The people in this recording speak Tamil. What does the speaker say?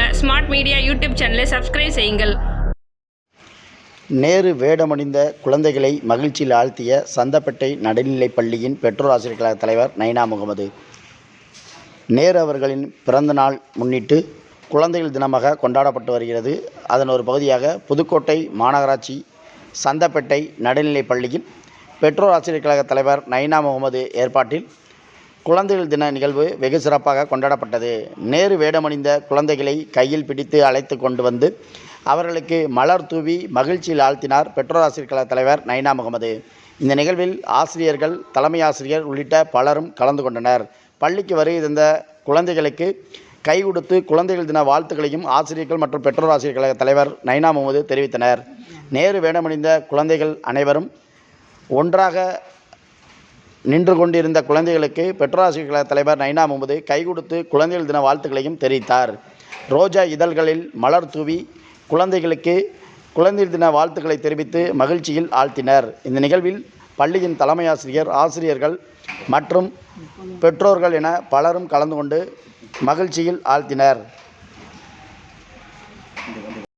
கொள்ள ஸ்மார்ட் மீடியா யூடியூப் சேனலை சப்ஸ்கிரைப் செய்யுங்கள். நேரு வேடமணிந்த குழந்தைகளை மகிழ்ச்சியில் ஆழ்த்திய சந்தப்பேட்டை நடுநிலைப் பள்ளியின் பெற்றோர் ஆசிரியர் கழக தலைவர் நைனா முகமது. நேரு அவர்களின் பிறந்த நாள் முன்னிட்டு குழந்தைகள் தினமாக கொண்டாடப்பட்டு வருகிறது. அதன் ஒரு பகுதியாக புதுக்கோட்டை மாநகராட்சி சந்தப்பேட்டை நடுநிலைப் பள்ளியின் பெற்றோர் ஆசிரியர் கழக தலைவர் நைனா முகமது ஏற்பாட்டில் குழந்தைகள் தின நிகழ்வு வெகு சிறப்பாக கொண்டாடப்பட்டது. நேரு வேடமணிந்த குழந்தைகளை கையில் பிடித்து அழைத்து கொண்டு வந்து அவர்களுக்கு மலர் தூவி மகிழ்ச்சியில் ஆழ்த்தினார் பெற்றோர் ஆசிரியர் கழக தலைவர் நைனா முகமது. இந்த நிகழ்வில் ஆசிரியர்கள் தலைமை ஆசிரியர் உள்ளிட்ட பலரும் கலந்து கொண்டனர். பள்ளிக்கு வருகை தந்த குழந்தைகளுக்கு கை கொடுத்து குழந்தைகள் தின வாழ்த்துக்களையும் ஆசிரியர்கள் மற்றும் பெற்றோர் ஆசிரியர் கழக தலைவர் நைனா முகமது தெரிவித்தனர். நேரு வேடமணிந்த குழந்தைகள் அனைவரும் ஒன்றாக நின்று கொண்டிருந்த குழந்தைகளுக்கு பெற்றோராசிரியர் தலைவர் நைனா முகமது கை கொடுத்து குழந்தைகள் தின வாழ்த்துக்களையும் தெரிவித்தார். ரோஜா இதழ்களில் மலர் தூவி குழந்தைகளுக்கு குழந்தைகள் தின வாழ்த்துக்களை தெரிவித்து மகிழ்ச்சியில் ஆழ்த்தினர். இந்த நிகழ்வில் பள்ளியின் தலைமை ஆசிரியர் ஆசிரியர்கள் மற்றும் பெற்றோர்கள் என பலரும் கலந்து கொண்டு மகிழ்ச்சியில் ஆழ்த்தினர்.